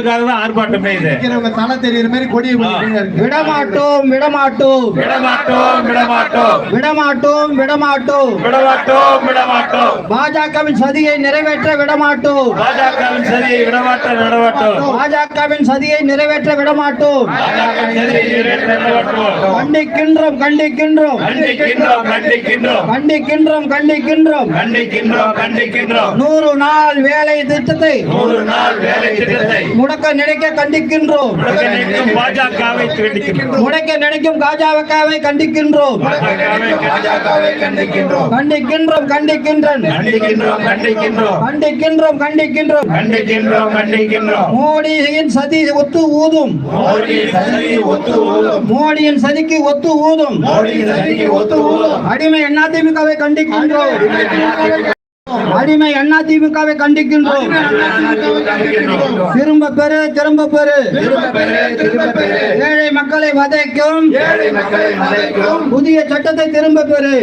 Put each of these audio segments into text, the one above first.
உங்களுக்காக தான் ஆர்ப்பாட்டமே இது. தலை தெரியுற மாதிரி கொடியை விடமாட்டோம் விடமாட்டோம். விடமாட்டோம் விடமாட்டோம். விடமாட்டோம் விடமாட்டோம். விடமாட்டோம் விடமாட்டோம். பாஜகவின் சதியை நிறைவேற்ற விடமாட்டோம். பாஜகவின் சதியை விடமாட்டோம் விடமாட்டோம். பாஜகவின் சதியை நிறைவேற்ற விடமாட்டோம். பாஜகவின் சதியை விடமாட்டோம். கண்டிக்கின்றோம் கண்டிக்கின்றோம். கண்டிக்கின்றோம் கண்டிக்கின்றோம். கண்டிக்கின்றோம் கண்டிக்கின்றோம். கண்டிக்கின்றோம் கண்டிக்கின்றோம். நூறு நாள் வேலை திட்டத்தை நூறு நாள் வேலை திட்டத்தை முடக்க நினைக்க கண்டிக்கின்றோம். முடக்க நினைக்கும் பாஜகவை கண்டிக்கின்றோம். கண்டிக்கின்றோம். கண்டிக்கின்றோம். கண்டிக்கின்றோம் கண்டிக்கின்றோம் கண்டிக்கின்றோம். மோடியின் சதி ஒத்து ஊதும். மோடியின் சதிக்கு ஒத்து ஊதும். அடிமை அதிமுகவை கண்டிக்கின்றோம். அடிமை அதிமுகவை கண்டிக்கின்றோம். கண்டிக்கின்றோம். திரும்ப பெறு திரும்ப பெறு. ஏழை மக்களை வதைக்கும். புதிய சட்டத்தை திரும்ப பெறு.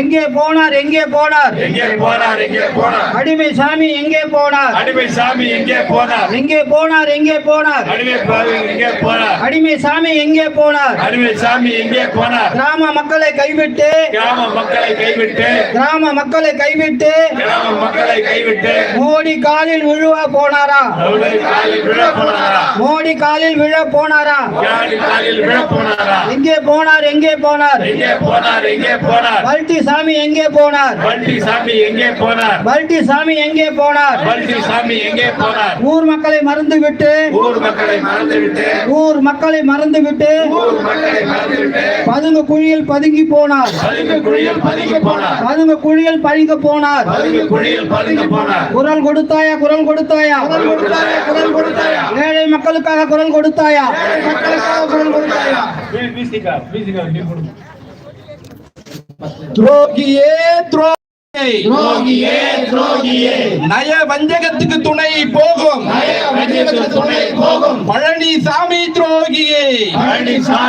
எங்கே போனார் எங்கே போனார். அடிமை சாமி எங்கே போனார். அடிமை சாமி எங்கே போனார். எங்கே போனார் எங்கே போனார். அடிமை சாமி எங்கே போனார். அடிமை சாமி எங்கே போனார். கிராம மக்களை கைவிட்டு கிராம மக்களை கைவிட்டு கிராம மக்களை கைவிட்டு மக்களை கைவிட்டு மோடி காலில் விழுவ போனாரா? அவருடைய மோடி காலில் விழ போனாரா? யாரு காலில் விழ போனாரா? எங்கே போனார் எங்கே போனார்? எங்கே போனார் எங்கே போனார்? பல்டி சாமி எங்கே போனார்? பல்டி சாமி எங்கே போனார்? பல்டி சாமி எங்கே போனார்? பல்டி சாமி எங்கே போனார்? ஊர் மக்களை மறந்து விட்டு ஊர் மக்களை மறந்துவிட்டு ஊர் மக்களை மறந்து விட்டு ஊர் மக்களை மறந்துவிட்டு பதுங்கு குழியில் பதுங்கி போனார். பதுங்கு குழியில் பதுங்கி போனார். பதுங்கு குழியில் பதுங்க போனார். பதுங்கு குழியில் பதுங்கி போனார். குரல் கொடுத்தாயா குரல் கொடுத்தாயா? குரல் கொடுத்தாயா குரல் கொடுத்தாயா? ஏழை மக்களுக்காக மக்களுக்காக குரல் கொடுத்தாயா? துரோகியே துரோகி. துரோகியே துரோகியே நய வஞ்சகத்துக்கு துணை போகும். நய வஞ்சகத்துக்கு துணை போகும். பழனிசாமி துரோகியே. பழனிசாமி